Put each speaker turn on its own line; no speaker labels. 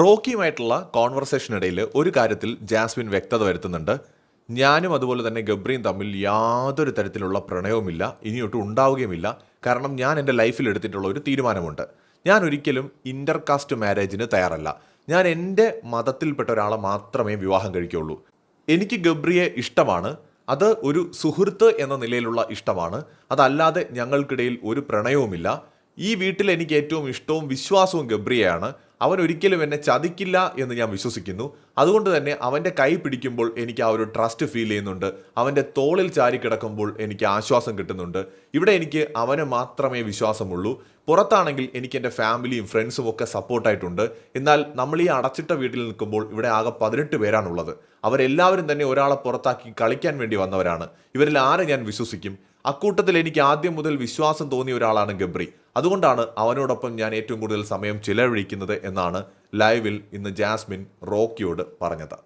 റോക്കിയുമായിട്ടുള്ള കോൺവെർസേഷനിടയിൽ ഒരു കാര്യത്തിൽ ജാസ്മിൻ വ്യക്തത വരുത്തുന്നുണ്ട്. ഞാനും അതുപോലെ തന്നെ ഗബ്രിയും തമ്മിൽ യാതൊരു തരത്തിലുള്ള പ്രണയവുമില്ല. ഇനിയൊട്ടും ഉണ്ടാവുകയുമില്ല. കാരണം ഞാൻ എന്റെ ലൈഫിൽ എടുത്തിട്ടുള്ള ഒരു തീരുമാനമുണ്ട്. ഞാൻ ഒരിക്കലും ഇന്റർകാസ്റ്റ് മാരേജിന് തയ്യാറല്ല. ഞാൻ എന്റെ മതത്തിൽപ്പെട്ട ഒരാളെ മാത്രമേ വിവാഹം കഴിക്കുകയുള്ളൂ. എനിക്ക് ഗബ്രിയെ ഇഷ്ടമാണ്. അത് ഒരു സുഹൃത്ത് എന്ന നിലയിലുള്ള ഇഷ്ടമാണ്. അതല്ലാതെ ഞങ്ങൾക്കിടയിൽ ഒരു പ്രണയവുമില്ല. ഈ വീട്ടിൽ എനിക്ക് ഏറ്റവും ഇഷ്ടവും വിശ്വാസവും ഗബ്രിയെയാണ്. അവൻ ഒരിക്കലും എന്നെ ചതിക്കില്ല എന്ന് ഞാൻ വിശ്വസിക്കുന്നു. അതുകൊണ്ട് തന്നെ അവന്റെ കൈ പിടിക്കുമ്പോൾ എനിക്ക് ആ ഒരു ട്രസ്റ്റ് ഫീൽ ചെയ്യുന്നുണ്ട്. അവന്റെ തോളിൽ ചാരി കിടക്കുമ്പോൾ എനിക്ക് ആശ്വാസം കിട്ടുന്നുണ്ട്. ഇവിടെ എനിക്ക് അവനെ മാത്രമേ വിശ്വാസമുള്ളൂ. പുറത്താണെങ്കിൽ എനിക്ക് എന്റെ ഫാമിലിയും ഫ്രണ്ട്സും ഒക്കെ സപ്പോർട്ടായിട്ടുണ്ട് എന്നാൽ നമ്മൾ ഈ അടച്ചിട്ട വീട്ടിൽ നിൽക്കുമ്പോൾ ഇവിടെ ആകെ പതിനെട്ട് പേരാണുള്ളത്. അവരെല്ലാവരും തന്നെ ഒരാളെ പുറത്താക്കി കളിക്കാൻ വേണ്ടി വന്നവരാണ്. ഇവരിൽ ആരെ ഞാൻ വിശ്വസിക്കും? അക്കൂട്ടത്തിൽ എനിക്ക് ആദ്യം മുതൽ വിശ്വാസം തോന്നിയ ഒരാളാണ് ഗബ്രി. അതുകൊണ്ടാണ് അവനോടൊപ്പം ഞാൻ ഏറ്റവും കൂടുതൽ സമയം ചിലവഴിക്കുന്നത് എന്നാണ് ലൈവിൽ ഇന്ന് ജാസ്മിൻ റോക്കിയോട് പറഞ്ഞത്.